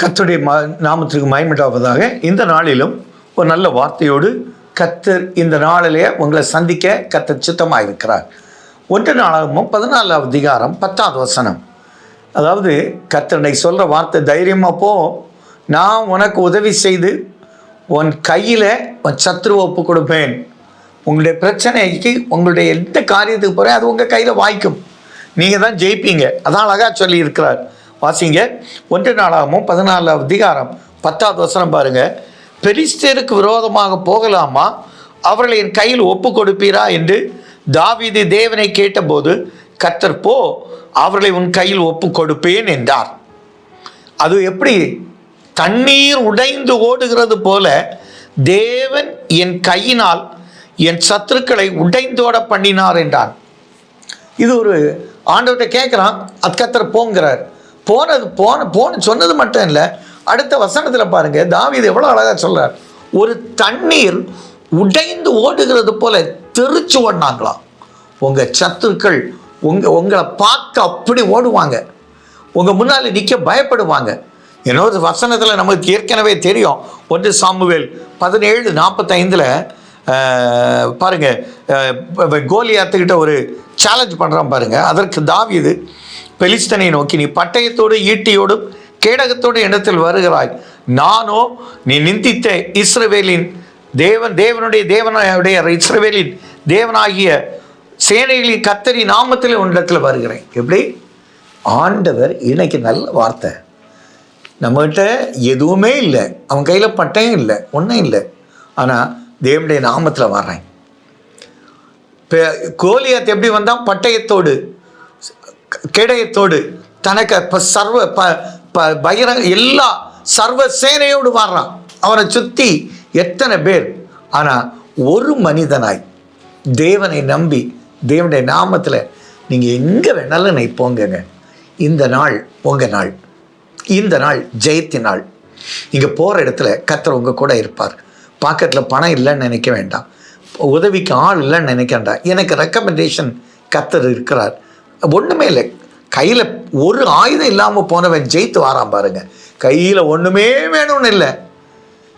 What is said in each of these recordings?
கத்தருடைய ம நாமத்திற்கு மயமிட்டாவதாக இந்த நாளிலும் ஒரு நல்ல வார்த்தையோடு கத்தர் இந்த நாளிலே உங்களை சந்திக்க கத்தர் சித்தமாக இருக்கிறார் ஒன்று நாளாகவும் பதினாலாவது அதிகாரம் பத்தாவது வசனம். அதாவது கத்தனை சொல்கிற வார்த்தை தைரியமாக போ. நான் உனக்கு உதவி செய்து உன் கையில் உன் சத்ரு ஒப்பு கொடுப்பேன். உங்களுடைய பிரச்சனைக்கு உங்களுடைய எந்த காரியத்துக்கு போகிறேன் அது உங்கள் கையில் வாய்க்கும். நீங்கள் தான் ஜெயிப்பீங்க. அதான் அழகாக சொல்லியிருக்கிறார். வாசிங்க. ஒன்று நாளாகவும் பதினாலாவது அதிகாரம் பத்தாவது வசனம் பாருங்க. பெலிஸ்தருக்கு விரோதமாக போகலாமா? அவர்களை என் கையில் ஒப்பு கொடுப்பீரா என்று தாவிது தேவனை கேட்டபோது கத்தர் போ அவர்களை உன் கையில் ஒப்பு கொடுப்பேன் என்றார். அது எப்படி? தண்ணீர் உடைந்து ஓடுகிறது போல தேவன் என் கையினால் என் சத்துருக்களை உடைந்தோட பண்ணினார் என்றான் இது ஒரு ஆண்டவர்கிட்ட கேட்குறான் அது கத்தர் போங்கிறார். போனது போன போன சொன்னது மட்டும் இல்லை அடுத்த வசனத்தில் பாருங்க தாவீது எவ்வளோ அழகாக சொல்கிறார் ஒரு தண்ணீர் உடைந்து ஓடுகிறது போல தெரிச்சு ஓடினாங்களாம். உங்கள் சத்துருக்கள் உங்கள் உங்களை பார்க்க அப்படி ஓடுவாங்க. உங்கள் முன்னால் நிற்க பயப்படுவாங்க. இன்னொரு வசனத்தில் நமக்கு ஏற்கனவே தெரியும். ஒன்று சாமுவேல் பதினேழு நாற்பத்தைந்தில் பாருங்கள் கோலி கோலியாத்துக்கிட்ட ஒரு சேலஞ்ச் பண்ணுறான் பாருங்கள் அதற்கு தாவீது பெலிஸ்தனை நோக்கி நீ பட்டயத்தோடு ஈட்டியோடும் கேடகத்தோடு இடத்தில் வருகிறாய்? நானோ நீ நிந்தித்த இஸ்ரவேலின் தேவன் தேவனுடைய தேவனுடைய இஸ்ரவேலின் தேவனாகிய சேனைகளின் கத்தரி நாமத்தில் உன்னிடத்தில் வருகிறேன். எப்படி? ஆண்டவர் இன்னைக்கு நல்ல வார்த்தை. நம்மகிட்ட எதுவுமே இல்லை. அவன் கையில் பட்டயம் இல்லை. ஒன்றும் இல்லை. ஆனால் தேவனுடைய நாமத்தில் வர்றேன். இப்போ கோலியாத் எப்படி வந்தான்? பட்டயத்தோடு. கேடயத்தோடு தனக்கு இப்போ சர்வ ப ப பகிரங்க எல்லா சர்வ சேனையோடு வர்றான் அவனை சுற்றி எத்தனை பேர்? ஆனால் ஒரு மனிதனாய் தேவனை நம்பி தேவனுடைய நாமத்தில் நீங்கள் எங்கே வேணாலும் நீ போங்கங்க. இந்த நாள் உங்கள் நாள். இந்த நாள் ஜெயத்தின் நாள். நீங்கள் போகிற இடத்துல கத்தர் உங்கள் கூட இருப்பார். பாக்கெட்டில் பணம் இல்லைன்னு நினைக்க வேண்டாம். உதவிக்கு ஆள் இல்லைன்னு நினைக்க வேண்டாம். எனக்கு ரெக்கமெண்டேஷன் கத்தர் இருக்கிறார். ஒன்றுமே இல்லை. கையில் ஒரு ஆயுதம் இல்லாமல் போனவன் ஜெயித்து வாரான் பாருங்க. கையில் ஒன்றுமே வேணும்னு இல்லை.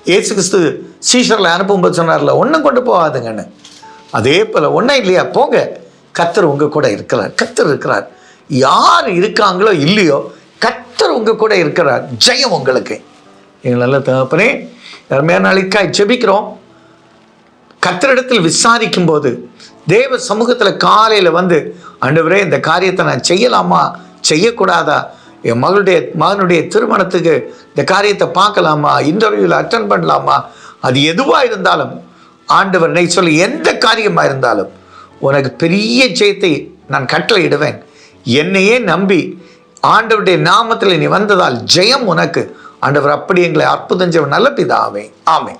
ஏசு கிறிஸ்து சீஷரில் அனுப்பும்போது சொன்னார்ல ஒன்றும் கொண்டு போகாதுங்கன்னு. அதே போல் ஒன்றும் இல்லையா? போங்க. கத்தர் உங்கள் கூட இருக்கிறார். கத்தர் இருக்கிறார். யார் இருக்காங்களோ இல்லையோ கத்தர் உங்கள் கூட இருக்கிறார். ஜெயம் உங்களுக்கு. எங்கள் நல்ல தகப்பனே அருமையான நாளைக்காய் ஜெபிக்கிறோம். கத்தரிடத்தில் விசாரிக்கும் போது தேவ சமூகத்தில் காலையில் வந்து ஆண்டவரே இந்த காரியத்தை நான் செய்யலாமா? செய்யக்கூடாதா? என் மகளுடைய மகனுடைய திருமணத்துக்கு இந்த காரியத்தை பார்க்கலாமா? இன்டர்வியூவில் அட்டன் பண்ணலாமா? அது எதுவாக இருந்தாலும் ஆண்டவர் நீ சொல்லி எந்த காரியமாக இருந்தாலும் உனக்கு பெரிய ஜெயத்தை நான் கட்டளையிடுவேன். என்னையே நம்பி ஆண்டவருடைய நாமத்தில் நீ வந்ததால் ஜெயம் உனக்கு. ஆண்டவர் அப்படி எங்களை அற்புதம் நல்ல பிதாவே. ஆமே